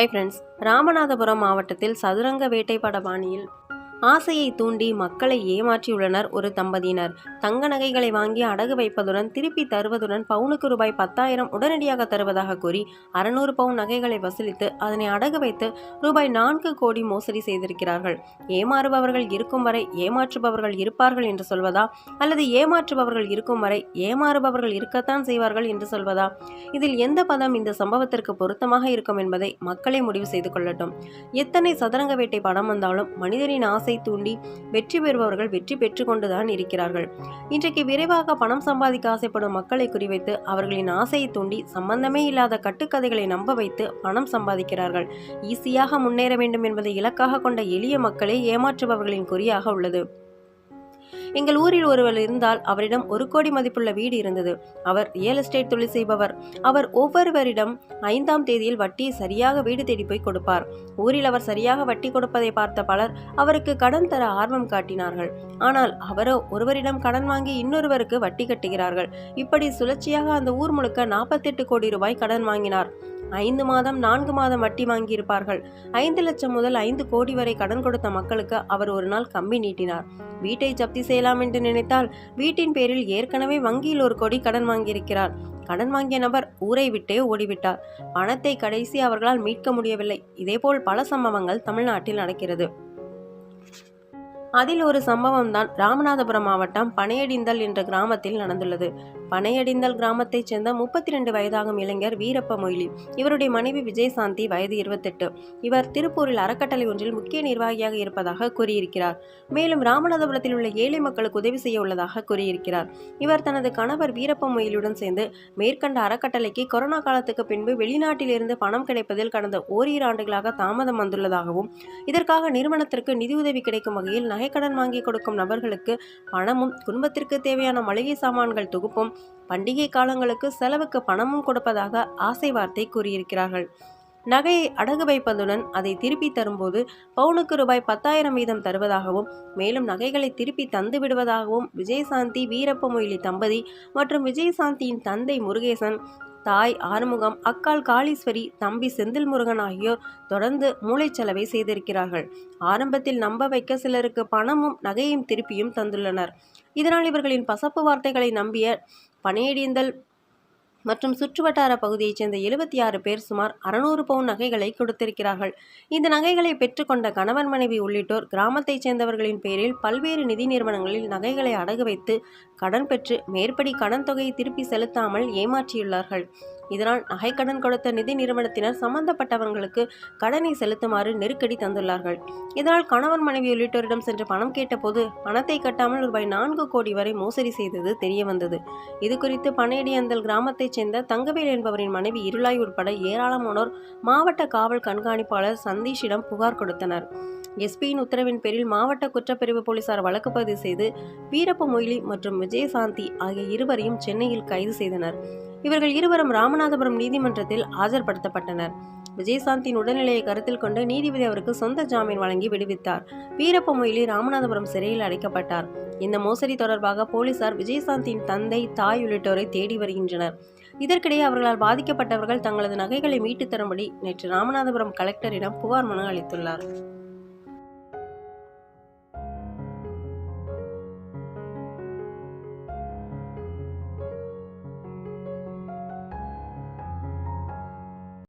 Hi friends Ramanathapuram மாவட்டத்தில் சதுரங்க வேட்டைப்பட பாணியில் ஆசையை தூண்டி மக்களை ஏமாற்றியுள்ளனர் ஒரு தம்பதியினர். தங்க நகைகளை வாங்கி அடகு வைப்பதுடன் திருப்பி தருவதுடன் பவுனுக்கு ரூபாய் பத்தாயிரம் உடனடியாக தருவதாக கூறி அறுநூறு பவுன் நகைகளை வசூலித்து அதனை அடகு வைத்து ரூபாய் நான்கு கோடி மோசடி செய்திருக்கிறார்கள். ஏமாறுபவர்கள் இருக்கும் வரை ஏமாற்றுபவர்கள் இருப்பார்கள் என்று சொல்வதா? அல்லது ஏமாற்றுபவர்கள் இருக்கும் வரை ஏமாறுபவர்கள் இருக்கத்தான் செய்வார்கள் என்று சொல்வதா? இதில் எந்த பதம் இந்த சம்பவத்திற்கு பொருத்தமாக இருக்கும் என்பதை மக்களே முடிவு செய்து கொள்ளட்டும். எத்தனை சதுரங்க வேட்டை படம் வந்தாலும் மனிதனின் ஆசை தூண்டி வெற்றி பெறுபவர்கள் வெற்றி பெற்று கொண்டுதான் இருக்கிறார்கள். இன்றைக்கு விரைவாக பணம் சம்பாதிக்க ஆசைப்படும் மக்களை குறிவைத்து அவர்களின் ஆசையை தூண்டி சம்பந்தமே இல்லாத கட்டுக்கதைகளை நம்ப வைத்து பணம் சம்பாதிக்கிறார்கள். ஈஸியாக முன்னேற வேண்டும் என்பதை இலக்காக கொண்ட எளிய மக்களே ஏமாற்றுபவர்களின் குறியாக உள்ளது. எங்கள் ஊரில் ஒருவர் இருந்தால் அவரிடம் ஒரு கோடி மதிப்புள்ள வீடு இருந்தது. அவர் ரியல் எஸ்டேட் தொழில் செய்பவர். அவர் ஒவ்வொருவரிடம் ஐந்தாம் தேதியில் வட்டி சரியாக வீடு தேடி போய் கொடுப்பார். ஊரில் அவர் சரியாக வட்டி கொடுப்பதை பார்த்த பலர் அவருக்கு கடன் தர ஆர்வம் காட்டினார்கள். ஆனால் அவரோ ஒருவரிடம் கடன் வாங்கி இன்னொருவருக்கு வட்டி கட்டுகிறார்கள். இப்படி சுழற்சியாக அந்த ஊர் முழுக்க நாற்பத்தெட்டு கோடி ரூபாய் கடன் வாங்கினார். ஐந்து மாதம் நான்கு மாதம் வட்டி வாங்கியிருப்பார்கள். ஐந்து லட்சம் முதல் ஐந்து கோடி வரை கடன் கொடுத்த மக்களுக்கு அவர் ஒரு நாள் கம்பி நீட்டினார். வீட்டை ஜப்தி செய்யலாம் என்று நினைத்தால் வீட்டின் பேரில் ஏற்கனவே வங்கியில் ஒரு கோடி கடன் வாங்கியிருக்கிறார். கடன் வாங்கிய நபர் ஊரை விட்டே ஓடிவிட்டார். பணத்தை கடைசி அவர்களால் மீட்க முடியவில்லை. இதேபோல் பல சம்பவங்கள் தமிழ்நாட்டில் நடக்கிறது. அதில் ஒரு சம்பவம் தான் ராமநாதபுரம் மாவட்டம் பனையடிந்தல் என்ற கிராமத்தில் நடந்துள்ளது. பனையடிந்தல் கிராமத்தைச் சேர்ந்த முப்பத்தி ரெண்டு வயதாகும் இளைஞர் வீரப்ப மொய்லி. இவருடைய மனைவி விஜயசாந்தி வயது இருபத்தெட்டு. இவர் திருப்பூரில் அறக்கட்டளை ஒன்றில் முக்கிய நிர்வாகியாக இருப்பதாக கூறியிருக்கிறார். மேலும் ராமநாதபுரத்தில் உள்ள ஏழை மக்களுக்கு உதவி செய்ய உள்ளதாக கூறியிருக்கிறார். இவர் தனது கணவர் வீரப்ப மொய்லியுடன் சேர்ந்து மேற்கண்ட அறக்கட்டளைக்கு கொரோனா காலத்துக்கு பின்பு வெளிநாட்டிலிருந்து பணம் கிடைப்பதில் கடந்த ஓரிரு ஆண்டுகளாக தாமதம் வந்துள்ளதாகவும் இதற்காக நிறுவனத்திற்கு நிதியுதவி கிடைக்கும் வகையில் நகைக்கடன் வாங்கி கொடுக்கும் நபர்களுக்கு பணமும் குடும்பத்திற்கு தேவையான மளிகை சாமான்கள் தொகுப்பும் பண்டிகை காலங்களுக்கு செலவுக்கு பணமும் கொடுப்பதாக ஆசை வார்த்தை கூறியிருக்கிறார்கள். நகையை அடகு வைப்பதுடன் அதை திருப்பி தரும்போது பவுனுக்கு ரூபாய் பத்தாயிரம் வீதம் தருவதாகவும் மேலும் நகைகளை திருப்பி தந்து விடுவதாகவும் விஜயசாந்தி வீரப்ப மொய்லி தம்பதி மற்றும் விஜயசாந்தியின் தந்தை முருகேசன் தாய் ஆறுமுகம் அக்காள் காளீஸ்வரி தம்பி செந்தில் முருகன் ஆகியோர் தொடர்ந்து மூளைச்சலவை செய்திருக்கிறார்கள். ஆரம்பத்தில் நம்ப வைக்க சிலருக்கு பணமும் நகையும் திருப்பியும் தந்துள்ளனர். இதனால் இவர்களின் பசப்பு வார்த்தைகளை நம்பிய பனையடிந்தல் மற்றும் சுற்றுவட்டார பகுதியைச் சேர்ந்த எழுபத்தி ஆறு பேர் சுமார் அறுநூறு பவுன் நகைகளை கொடுத்திருக்கிறார்கள். இந்த நகைகளை பெற்றுக்கொண்ட கணவன் மனைவி உள்ளிட்டோர் கிராமத்தைச் சேர்ந்தவர்களின் பேரில் பல்வேறு நிதி நிறுவனங்களில் நகைகளை அடகு வைத்து கடன் பெற்று மேற்படி கடன் தொகையை திருப்பி செலுத்தாமல் ஏமாற்றியுள்ளார்கள். இதனால் நகைக்கடன் கொடுத்த நிதி நிறுவனத்தினர் சம்பந்தப்பட்டவர்களுக்கு கடனை செலுத்துமாறு நெருக்கடி தந்துள்ளார்கள். இதனால் கணவன் மனைவி உள்ளிட்டோரிடம் சென்று பணம் கேட்டபோது பணத்தை கட்டாமல் ரூபாய் நான்கு கோடி வரை மோசடி செய்தது தெரிய வந்தது இது குறித்து பனையடியந்தல் கிராமத்தைச் சேர்ந்த தங்கவேல் என்பவரின் மனைவி இருளாய் உட்பட ஏராளமானோர் மாவட்ட காவல் கண்காணிப்பாளர் சந்தீஷிடம் புகார் கொடுத்தனர். எஸ்பியின் உத்தரவின் பேரில் மாவட்ட குற்றப்பிரிவு போலீசார் வழக்கு பதிவு செய்து வீரப்ப மொய்லி மற்றும் விஜயசாந்தி ஆகிய இருவரையும் சென்னையில் கைது செய்தனர். இவர்கள் இருவரும் ராமநாதபுரம் நீதிமன்றத்தில் ஆஜர்படுத்தப்பட்டனர். விஜயசாந்தின் உடல்நிலையை கருத்தில் கொண்டு நீதிபதி அவருக்கு சொந்த ஜாமீன் வழங்கி விடுவித்தார். வீரப்ப மொய்லி ராமநாதபுரம் சிறையில் அடைக்கப்பட்டார். இந்த மோசடி தொடர்பாக போலீசார் விஜயசாந்தின் தந்தை தாய் உள்ளிட்டோரை தேடி வருகின்றனர். இதற்கிடையே அவர்களால் பாதிக்கப்பட்டவர்கள் தங்களது நகைகளை மீட்டுத் தரும்படி நேற்று ராமநாதபுரம் கலெக்டரிடம் புகார் மனு அளித்துள்ளார்.